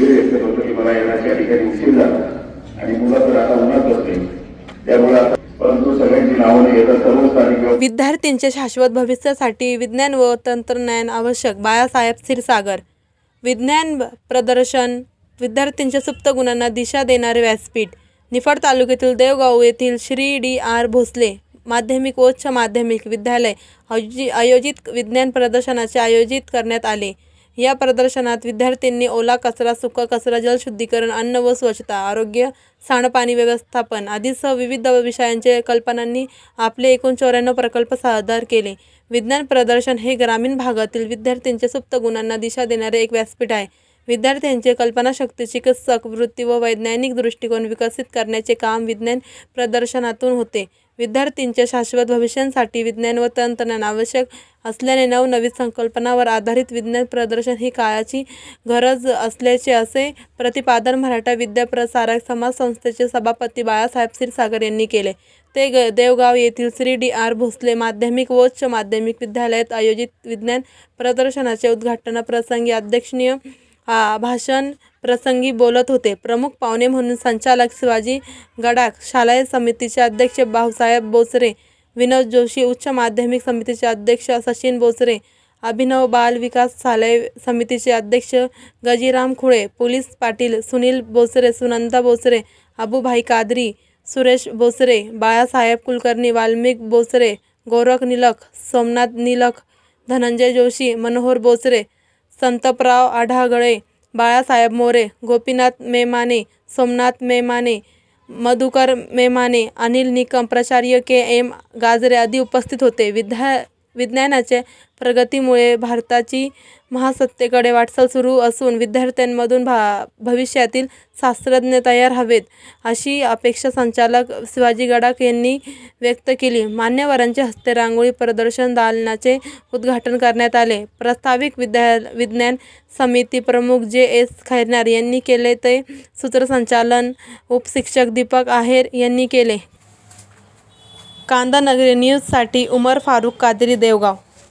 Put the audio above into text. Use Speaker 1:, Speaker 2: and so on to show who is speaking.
Speaker 1: धीर व्यक्त करतो की मला ठिकाणी उशीर झाला.
Speaker 2: आणि तर आता उन्हात बसते त्यामुळे विद्यार्थ्यांच्या शाश्वत भविष्यासाठी विज्ञान व तंत्रज्ञान आवश्यक. बाळासाहेब क्षीरसागर. विज्ञान प्रदर्शन विद्यार्थ्यांच्या सुप्त गुणांना दिशा देणारे व्यासपीठ. निफाड तालुक्यातील देवगाव येथील श्री डी आर भोसले माध्यमिक व उच्च माध्यमिक विद्यालय आयोजित विज्ञान प्रदर्शनाचे आयोजित करण्यात आले. या प्रदर्शनात विद्यार्थ्यांनी ओला कचरा सुका कचरा जलशुद्धीकरण अन्न व स्वच्छता आरोग्य सांडपाणी व्यवस्थापन आदीसह विविध विषयांचे कल्पनांनी आपले एकूण चौऱ्याण्णव प्रकल्प सादर केले. विज्ञान प्रदर्शन हे ग्रामीण भागातील विद्यार्थ्यांच्या सुप्त गुणांना दिशा देणारे एक व्यासपीठ आहे. विद्यार्थ्यांचे कल्पनाशक्ती चिकित्सक वृत्ती व वैज्ञानिक दृष्टिकोन विकसित करण्याचे काम विज्ञान प्रदर्शनातून होते. विद्यार्थ्यांच्या शाश्वत भविष्यासाठी विज्ञान व तंत्रज्ञान आवश्यक असल्याने नवनवीन संकल्पनावर आधारित विज्ञान प्रदर्शन ही काळाची गरज असल्याचे असे प्रतिपादन मराठा विद्याप्रसारक समाज संस्थेचे सभापती बाळासाहेब क्षीरसागर यांनी केले. ते ग देवगाव येथील श्री डी आर भोसले माध्यमिक व उच्च माध्यमिक विद्यालयात आयोजित विज्ञान प्रदर्शनाचे उद्घाटनाप्रसंगी अध्यक्षणीय भाषण प्रसंगी बोलत होते. प्रमुख पाहुणे म्हणून संचालक शिवाजी गडाख शालेय समितीचे अध्यक्ष भाऊसाहेब बोसरे विनोद जोशी उच्च माध्यमिक समितीचे अध्यक्ष सचिन बोसरे अभिनव बाल विकास शालेय समितीचे अध्यक्ष गजीराम खुळे पोलीस पाटील सुनील बोसरे सुनंदा बोसरे अबूभाई कादरी सुरेश बोसरे बाळासाहेब कुलकर्णी वाल्मिक बोसरे गोरख निलख सोमनाथ निलख धनंजय जोशी मनोहर बोसरे संतपराव आढागळे बाळासाहेब मोरे गोपीनाथ मेमाने सोमनाथ मेमाने मधुकर मेमाने अनिल निकम प्राचार्य के एम गाजरे आदी उपस्थित होते. विद्या विज्ञानाच्या प्रगतीमुळे भारताची महासत्तेकडे वाटचाल सुरू असून विद्यार्थ्यांमधून भा भविष्यातील शास्त्रज्ञ तयार हवेत अशी अपेक्षा संचालक शिवाजी गडाख यांनी व्यक्त केली. मान्यवरांच्या हस्ते रांगोळी प्रदर्शन दालनाचे उद्घाटन करण्यात आले. प्रस्तावित विद्या विज्ञान समिती प्रमुख जे एस खैरनार यांनी केले ते सूत्रसंचालन उपशिक्षक दीपक आहेर यांनी केले. कांदा नगरी न्यूजसाठी उमर फारूक कादिरी देवगाव